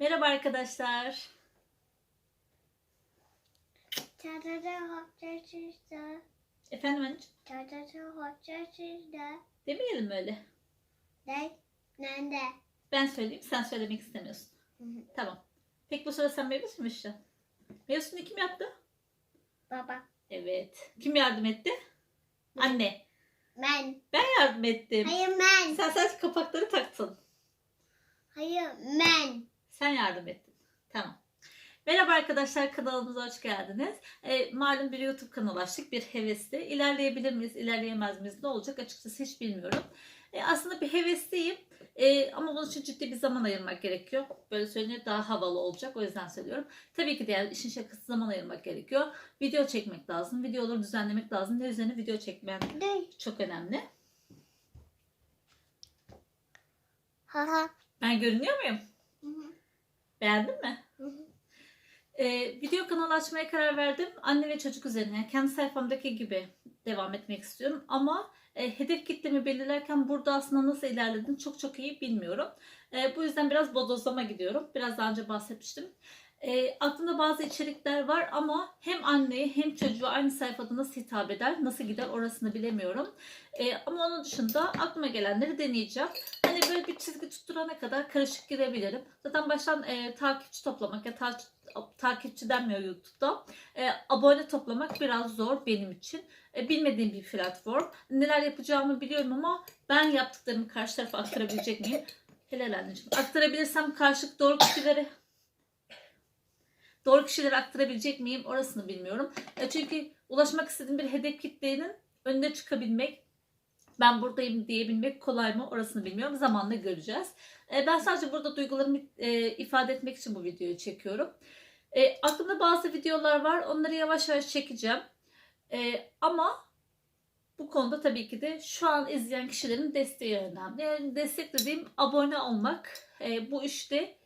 Merhaba arkadaşlar. Efendim anneciğim? Demeyelim mi öyle. Ne? Nerede? Ben söyleyeyim sen söylemek istemiyorsun. Hı hı. Tamam. Peki bu sırada sen meyve suyu mu içeceksin? Meyve suyunu kim yaptı? Baba. Evet. Kim yardım etti? Anne. Ben. Ben yardım ettim. Hayır ben. Sen sadece kapakları taktın. Hayır ben. Sen yardım ettin. Tamam. Merhaba arkadaşlar kanalımıza hoş geldiniz. E, malum bir YouTube kanalı açtık. Bir hevesli. İlerleyebilir miyiz, ilerleyemez miyiz, ne olacak açıkçası hiç bilmiyorum. E, aslında bir hevesliyim. E, ama bunun için ciddi bir zaman ayırmak gerekiyor. Böyle söyleyince daha havalı olacak. O yüzden söylüyorum. Tabii ki de yani işin şakası zaman ayırmak gerekiyor. Video çekmek lazım. Videoları düzenlemek lazım. Ne üzerine video çekmen çok önemli. Ha ha. Ben görünüyor muyum? Beğendin mi? Hı hı. Ee, video kanalı açmaya karar verdim. Anne ve çocuk üzerine yani kendi sayfamdaki gibi devam etmek istiyorum. Ama e, hedef kitlemi belirlerken burada aslında nasıl ilerledim çok çok iyi bilmiyorum. E, bu yüzden biraz bodozlama gidiyorum. Biraz daha önce bahsetmiştim. E, aklımda bazı içerikler var ama hem anneye hem çocuğa aynı sayfada nasıl hitap eder, nasıl gider orasını bilemiyorum. E, ama onun dışında aklıma gelenleri deneyeceğim. Hani böyle bir çizgi tutturana kadar karışık girebilirim. Zaten baştan e, takipçi toplamak ya ta- takipçi denmiyor YouTube'da. E, abone toplamak biraz zor benim için. E, bilmediğim bir platform. Neler yapacağımı biliyorum ama ben yaptıklarımı karşı tarafa aktarabilecek miyim? Helal anneciğim. Aktarabilirsem karşılık doğru kişilere doğru kişilere aktarabilecek miyim orasını bilmiyorum. E, çünkü ulaşmak istediğim bir hedef kitlenin önüne çıkabilmek ben buradayım diyebilmek kolay mı orasını bilmiyorum. Zamanla göreceğiz. E, ben sadece burada duygularımı e, ifade etmek için bu videoyu çekiyorum. Aklımda bazı videolar var. Onları yavaş yavaş çekeceğim. Ama bu konuda tabii ki de şu an izleyen kişilerin desteği önemli. Yani destek dediğim abone olmak. Bu işte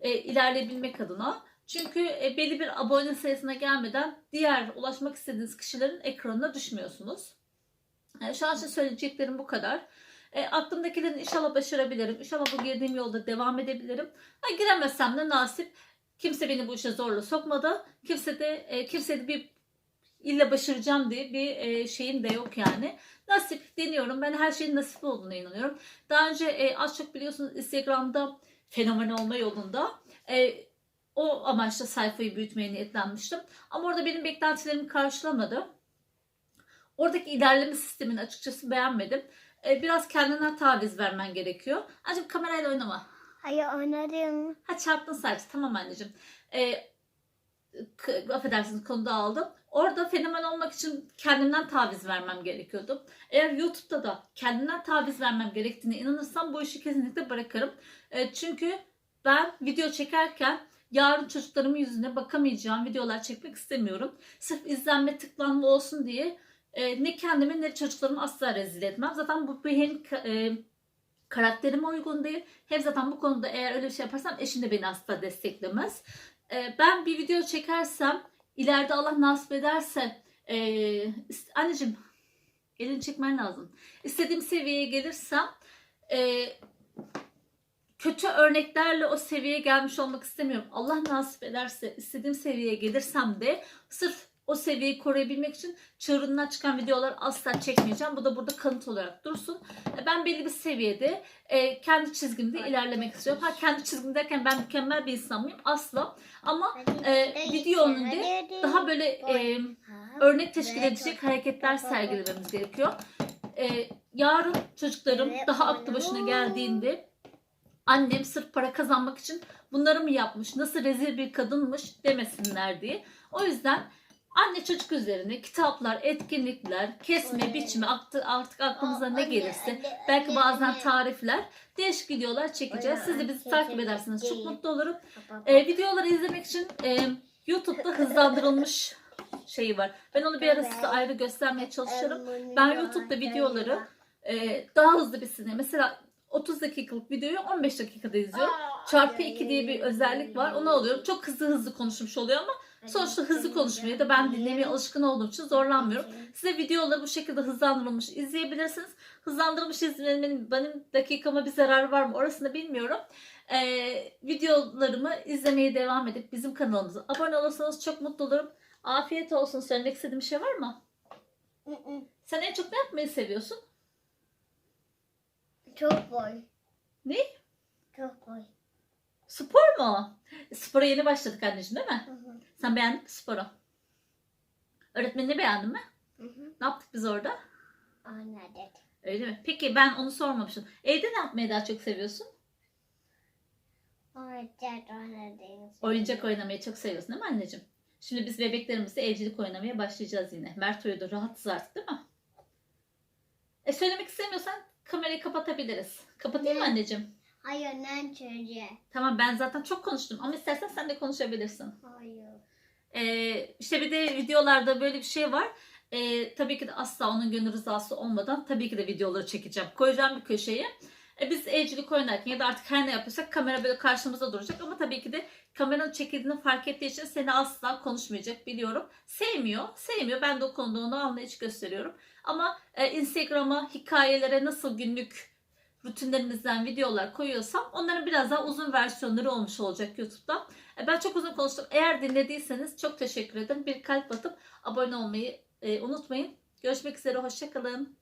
e, ilerleyebilmek adına. Çünkü e, belli bir abone sayısına gelmeden diğer ulaşmak istediğiniz kişilerin ekranına düşmüyorsunuz. E, şu an için söyleyeceklerim bu kadar. E, aklımdakilerin inşallah başarabilirim. İnşallah bu girdiğim yolda devam edebilirim. Ha, giremezsem de nasip. Kimse beni bu işe zorla sokmadı. Kimse de e, kimse de bir illa başaracağım diye bir e, şeyim de yok yani. Nasip deniyorum. Ben her şeyin nasip olduğuna inanıyorum. Daha önce e, az çok biliyorsunuz Instagram'da fenomen olma yolunda e, o amaçla sayfayı büyütmeye niyetlenmiştim. Ama orada benim beklentilerimi karşılamadı. Oradaki ilerleme sistemini açıkçası beğenmedim. E, biraz kendinden taviz vermen gerekiyor. Anneciğim kamerayla oynama. Hayır oynadım. Ha çarptın sadece. Tamam anneciğim. E, affedersiniz konuda aldım. Orada fenomen olmak için kendimden taviz vermem gerekiyordu. Eğer YouTube'da da kendimden taviz vermem gerektiğine inanırsam bu işi kesinlikle bırakırım. E, çünkü ben video çekerken yarın çocuklarımın yüzüne bakamayacağım videolar çekmek istemiyorum. Sırf izlenme tıklanma olsun diye e, ne kendimi ne çocuklarımı asla rezil etmem. Zaten bu benim e, karakterime uygun değil. Hem zaten bu konuda eğer öyle bir şey yaparsam eşim de beni asla desteklemez. E, ben bir video çekersem ileride Allah nasip ederse e, anneciğim elini çekmen lazım. İstediğim seviyeye gelirsem e, kötü örneklerle o seviyeye gelmiş olmak istemiyorum. Allah nasip ederse istediğim seviyeye gelirsem de sırf o seviyeyi koruyabilmek için çığırından çıkan videolar asla çekmeyeceğim. Bu da burada kanıt olarak dursun. E, Ben belli bir seviyede e, kendi çizgimde ilerlemek istiyorum. Ha kendi çizgim derken ben mükemmel bir insan mıyım? Asla. Ama e, video önünde daha böyle e, örnek teşkil edecek hareketler sergilememiz gerekiyor. E, yarın çocuklarım daha aklı başına geldiğinde annem sırf para kazanmak için bunları mı yapmış, nasıl rezil bir kadınmış demesinler diye. O yüzden anne çocuk üzerine kitaplar, etkinlikler, kesme, biçme aktı- artık aklımıza ne gelirse belki bazen tarifler, değişik videolar çekeceğiz. Siz de bizi takip ederseniz çok mutlu olurum. E, videoları izlemek için e, YouTube'da hızlandırılmış şeyi var. Ben onu bir ara size ayrı göstermeye çalışırım. Ben YouTube'da videoları e, daha hızlı bitsin. Mesela 30 dakikalık videoyu 15 dakikada izliyorum. Çarpı 2 diye bir özellik var. Onu alıyorum. Çok hızlı hızlı konuşmuş oluyor ama Sonuçta hızlı konuşmayı da ben dinlemeye alışkın olduğum için zorlanmıyorum. Size videoları bu şekilde hızlandırılmış izleyebilirsiniz. Hızlandırılmış izlemenin benim dakikama bir zararı var mı orasını bilmiyorum. Ee, videolarımı izlemeye devam edip bizim kanalımıza abone olursanız çok mutlu olurum. Afiyet olsun. Söylemek istediğim bir şey var mı? Sen en çok ne yapmayı seviyorsun? Çok boy. Ne? Çok boy. Spor mu? Spora yeni başladık anneciğim değil mi? Hı hı. Sen beğendin mi sporu? Öğretmenini beğendin mi? Hı hı. Ne yaptık biz orada? Anladım. Öyle mi? Peki ben onu sormamışım. Evde ne yapmayı daha çok seviyorsun? Oyuncak oynadım. Oyuncak oynamayı çok seviyorsun değil mi anneciğim? Şimdi biz bebeklerimizle evcilik oynamaya başlayacağız yine. Mert uyudu. Rahatız artık değil mi? E söylemek istemiyorsan kamerayı kapatabiliriz. Kapatayım mı Ne? anneciğim? Hayır ben çocuğu. Tamam ben zaten çok konuştum ama istersen sen de konuşabilirsin. Hayır. Ee, işte bir de videolarda böyle bir şey var. Ee, tabii ki de asla onun gönül rızası olmadan tabii ki de videoları çekeceğim. Koyacağım bir köşeye. Ee, biz evcilik oynarken ya da artık her ne yapıyorsak kamera böyle karşımızda duracak. Ama tabii ki de kameranın çekildiğini fark ettiği için seni asla konuşmayacak biliyorum. Sevmiyor. Sevmiyor. Ben de o konuda ona anlayış gösteriyorum. Ama e, Instagram'a hikayelere nasıl günlük rutinlerimizden videolar koyuyorsam onların biraz daha uzun versiyonları olmuş olacak YouTube'da. E, Ben çok uzun konuştum. Eğer dinlediyseniz çok teşekkür ederim. Bir kalp atıp abone olmayı e, unutmayın. Görüşmek üzere. Hoşçakalın.